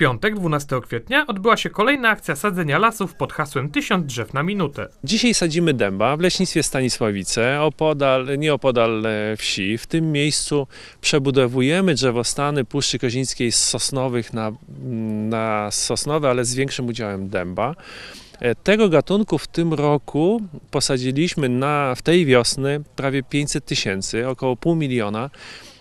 piątek, 12 kwietnia, odbyła się kolejna akcja sadzenia lasów pod hasłem 1000 drzew na minutę. Dzisiaj sadzimy dęba w leśnictwie Stanisławice, opodal, nieopodal e, wsi. W tym miejscu przebudowujemy drzewostany Puszczy Kozińskiej z sosnowych na, na sosnowe, ale z większym udziałem dęba. E, Tego gatunku w tym roku posadziliśmy na, w tej wiosny prawie 500 tysięcy, około pół miliona.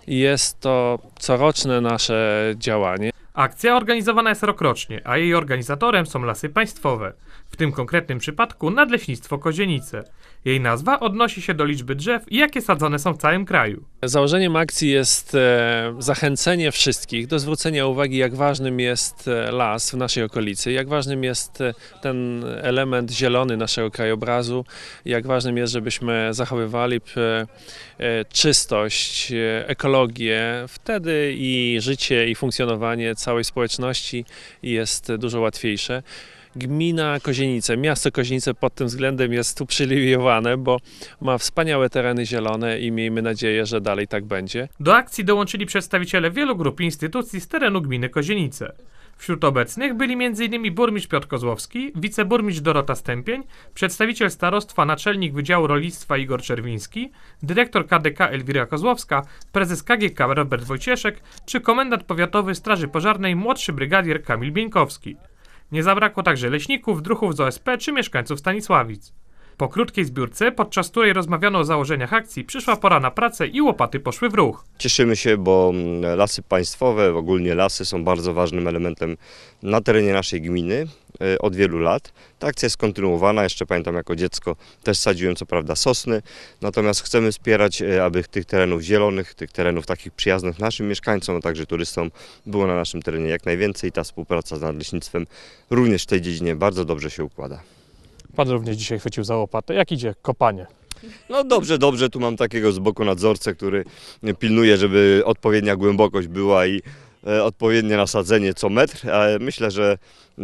Jest to coroczne nasze działanie. Akcja organizowana jest rokrocznie, a jej organizatorem są lasy państwowe, w tym konkretnym przypadku Nadleśnictwo Kozienice. Jej nazwa odnosi się do liczby drzew, jakie sadzone są w całym kraju. Założeniem akcji jest e, zachęcenie wszystkich do zwrócenia uwagi, jak ważnym jest e, las w naszej okolicy, jak ważnym jest e, ten element zielony naszego krajobrazu, jak ważnym jest, żebyśmy zachowywali czystość, ekologię. Wtedy i życie, i funkcjonowanie całej społeczności jest dużo łatwiejsze. Gmina Kozienice, miasto Kozienice pod tym względem jest uprzywilejowane, bo ma wspaniałe tereny zielone i miejmy nadzieję, że dalej tak będzie. Do akcji dołączyli przedstawiciele wielu grup instytucji z terenu gminy Kozienice. Wśród obecnych byli m.in. burmistrz Piotr Kozłowski, wiceburmistrz Dorota Stępień, przedstawiciel starostwa naczelnik Wydziału Rolnictwa Igor Czerwiński, dyrektor KDK Elwira Kozłowska, prezes KGK Robert Wojcieszek czy komendant powiatowy Straży Pożarnej młodszy brygadier Kamil Bieńkowski. Nie zabrakło także leśników, druhów z OSP czy mieszkańców Stanisławic. Po krótkiej zbiórce, podczas której rozmawiano o założeniach akcji, przyszła pora na pracę i łopaty poszły w ruch. Cieszymy się, bo lasy państwowe, ogólnie lasy są bardzo ważnym elementem na terenie naszej gminy e, od wielu lat. Ta akcja jest kontynuowana, jeszcze pamiętam jako dziecko też sadziłem co prawda sosny, natomiast chcemy wspierać, e, aby tych terenów zielonych, tych terenów takich przyjaznych naszym mieszkańcom, a także turystom było na naszym terenie jak najwięcej. Ta współpraca z nadleśnictwem również w tej dziedzinie bardzo dobrze się układa. Pan również dzisiaj chwycił za łopatę. Jak idzie kopanie? No dobrze, dobrze, tu mam takiego z boku nadzorcę, który pilnuje, żeby odpowiednia głębokość była i e, odpowiednie nasadzenie co metr, myślę, że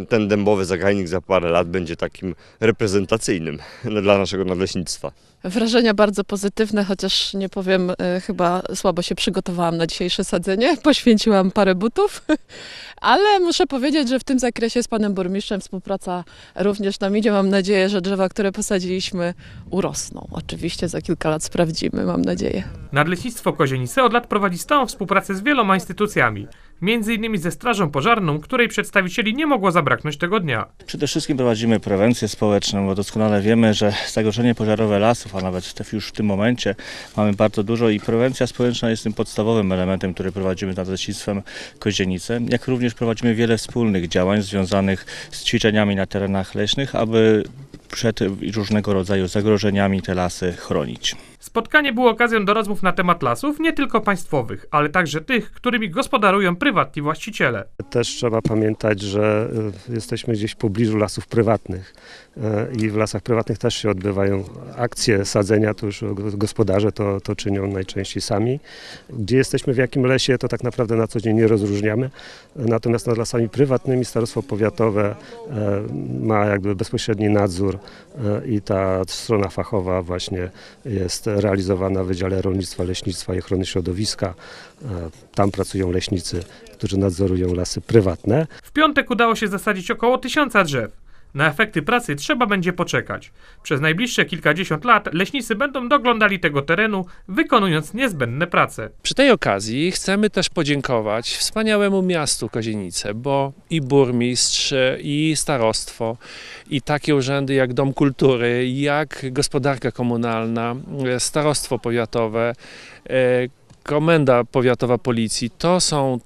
ten dębowy zagajnik za parę lat będzie takim reprezentacyjnym dla naszego nadleśnictwa. Wrażenia bardzo pozytywne, chociaż nie powiem, e, chyba słabo się przygotowałam na dzisiejsze sadzenie. Poświęciłam parę butów, ale muszę powiedzieć, że w tym zakresie z panem burmistrzem współpraca również nam idzie. Mam nadzieję, że drzewa, które posadziliśmy, urosną. Oczywiście za kilka lat sprawdzimy, mam nadzieję. Nadleśnictwo Kozienice od lat prowadzi stałą współpracę z wieloma instytucjami, m.in. ze Strażą Pożarną, której przedstawicieli nie mogło zabraknąć tego dnia. Przede wszystkim prowadzimy prewencję społeczną, bo doskonale wiemy, że zagrożenie pożarowe lasów, a nawet już w tym momencie mamy bardzo dużo i prewencja społeczna jest tym podstawowym elementem, który prowadzimy nad leśnictwem Kozienice, jak również prowadzimy wiele wspólnych działań związanych z ćwiczeniami na terenach leśnych, aby przed różnego rodzaju zagrożeniami te lasy chronić. Spotkanie było okazją do rozmów na temat lasów, nie tylko państwowych, ale także tych, którymi gospodarują prywatni właściciele. Też trzeba pamiętać, że y, jesteśmy gdzieś w pobliżu lasów prywatnych y, i w lasach prywatnych też się odbywają akcje sadzenia, to już gospodarze to, to czynią najczęściej sami. Gdzie jesteśmy, w jakim lesie, to tak naprawdę na co dzień nie rozróżniamy. Natomiast nad lasami prywatnymi Starostwo Powiatowe y, ma jakby bezpośredni nadzór i ta strona fachowa właśnie jest realizowana w Wydziale Rolnictwa, Leśnictwa i Ochrony Środowiska. Y, Tam pracują leśnicy, którzy nadzorują lasy prywatne. W piątek udało się zasadzić około tysiąca drzew. Na efekty pracy trzeba będzie poczekać. Przez najbliższe kilkadziesiąt lat leśnicy będą doglądali tego terenu, wykonując niezbędne prace. Przy tej okazji chcemy też podziękować wspaniałemu miastu Kozienice, bo i burmistrz, i starostwo, i takie urzędy jak Dom Kultury, jak gospodarka komunalna, e, starostwo powiatowe, e, komenda powiatowa policji, to są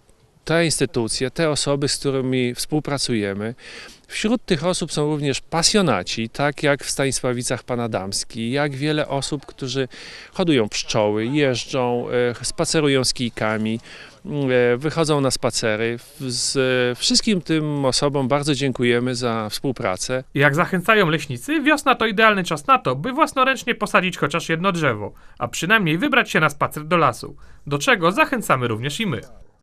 te instytucje, te osoby, z którymi współpracujemy. Wśród tych osób są również pasjonaci, tak jak w Stanisławicach Pan Adamski, jak wiele osób, którzy hodują pszczoły, jeżdżą, e, spacerują z kijkami, e, wychodzą na spacery. Z wszystkim tym osobom bardzo dziękujemy za współpracę. Jak zachęcają leśnicy, wiosna to idealny czas na to, by własnoręcznie posadzić chociaż jedno drzewo, a przynajmniej wybrać się na spacer do lasu, do czego zachęcamy również i my.